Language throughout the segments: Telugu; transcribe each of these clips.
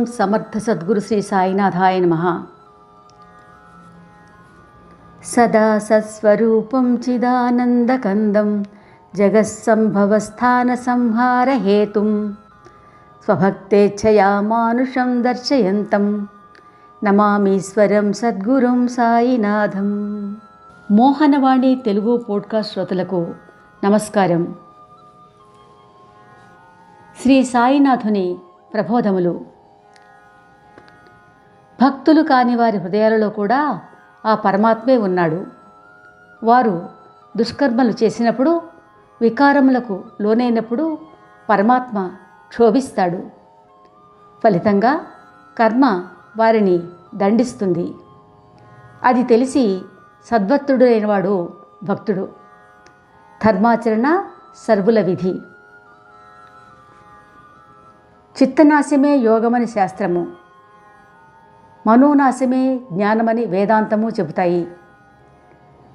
ఓం సమర్థ సద్గురు శ్రీ సాయినాథాయ నమ. సదా సస్వరూపం చిదానందకందం జగత్సంభవస్థాన సంహారహేతుం స్వభక్తేచ్ఛయా మానుషం దర్శయంతం. నమామీశ్వరం సద్గురుం సాయినాథం. మోహనవాణి తెలుగు పోడ్కాస్ట్ శ్రోతలకు నమస్కారం. శ్రీ సాయినాథుని ప్రబోధములు భక్తులు కాని వారి హృదయాలలో కూడా ఆ పరమాత్మే ఉన్నాడు. వారు దుష్కర్మలు చేసినప్పుడు వికారములకు లోనైనప్పుడు పరమాత్మ క్షోభిస్తాడు. ఫలితంగా కర్మ వారిని దండిస్తుంది. అది తెలిసి సద్భక్తుడైనవాడు భక్తుడు. ధర్మాచరణ సర్వుల విధి. చిత్తనాశమే యోగమని శాస్త్రము. మనోనాశమే జ్ఞానమని వేదాంతము చెబుతాయి.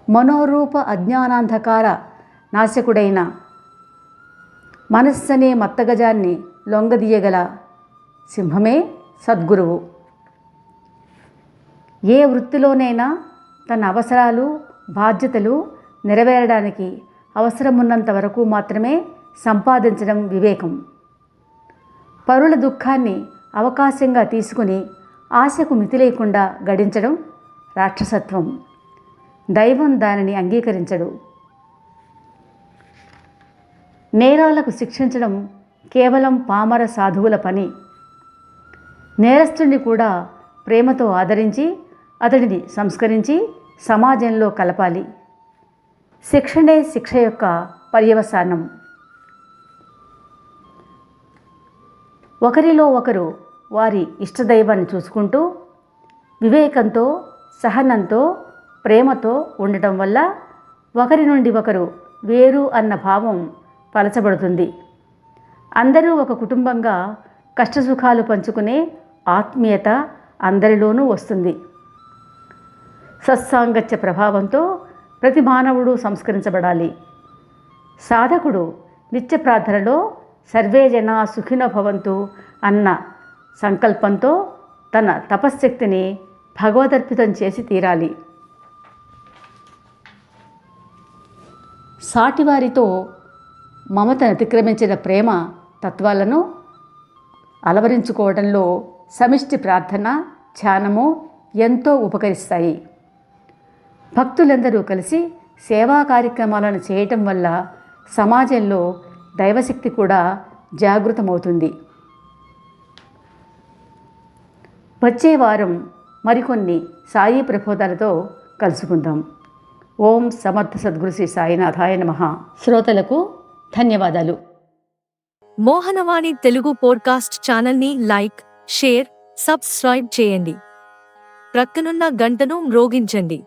మనోరూప అజ్ఞానాంధకార నాశకుడైన మనస్సనే మత్తగజాన్ని లొంగదీయగల సింహమే సద్గురువు. ఏ వృత్తిలోనైనా తన అవసరాలు బాధ్యతలు నెరవేరడానికి అవసరమున్నంత వరకు మాత్రమే సంపాదించడం వివేకం. పరుల దుఃఖాన్ని అవకాశంగా తీసుకుని ఆశకు మితి లేకుండా గడించడం రాక్షసత్వం. దైవం దానిని అంగీకరించడు. నేరాలకు శిక్షించడం కేవలం పామర సాధువుల పని. నేరస్తుడిని కూడా ప్రేమతో ఆదరించి అతడిని సంస్కరించి సమాజంలో కలపాలి. శిక్షణే శిక్ష యొక్క పర్యవసానం. ఒకరిలో ఒకరు వారి ఇష్టదైవాన్ని చూసుకుంటూ వివేకంతో సహనంతో ప్రేమతో ఉండటం వల్ల ఒకరి నుండి ఒకరు వేరు అన్న భావం పలచబడుతుంది. అందరూ ఒక కుటుంబంగా కష్టసుఖాలు పంచుకునే ఆత్మీయత అందరిలోనూ వస్తుంది. సత్సాంగత్య ప్రభావంతో ప్రతి మానవుడు సంస్కరించబడాలి. సాధకుడు నిత్య ప్రార్థనలో సర్వే జన సుఖినో భవంతు అన్న సంకల్పంతో తన తపశ్శక్తిని భగవదర్పితం చేసి తీరాలి. సాటివారితో మమతను అతిక్రమించిన ప్రేమ తత్వాలను అలవరించుకోవడంలో సమిష్టి ప్రార్థన ధ్యానము ఎంతో ఉపకరిస్తాయి. భక్తులందరూ కలిసి సేవా కార్యక్రమాలను చేయటం వల్ల సమాజంలో దైవశక్తి కూడా జాగృతమవుతుంది. వచ్చే వారం మరికొన్ని సాయి ప్రబోధాలతో కలుసుకుందాం. ఓం సమర్థ సద్గురు శ్రీ సాయినాథాయ నమ. శ్రోతలకు ధన్యవాదాలు. మోహనవాణి తెలుగు పోడ్కాస్ట్ ఛానల్ని లైక్ షేర్ సబ్స్క్రైబ్ చేయండి. ప్రక్కనున్న గంటను మ్రోగించండి.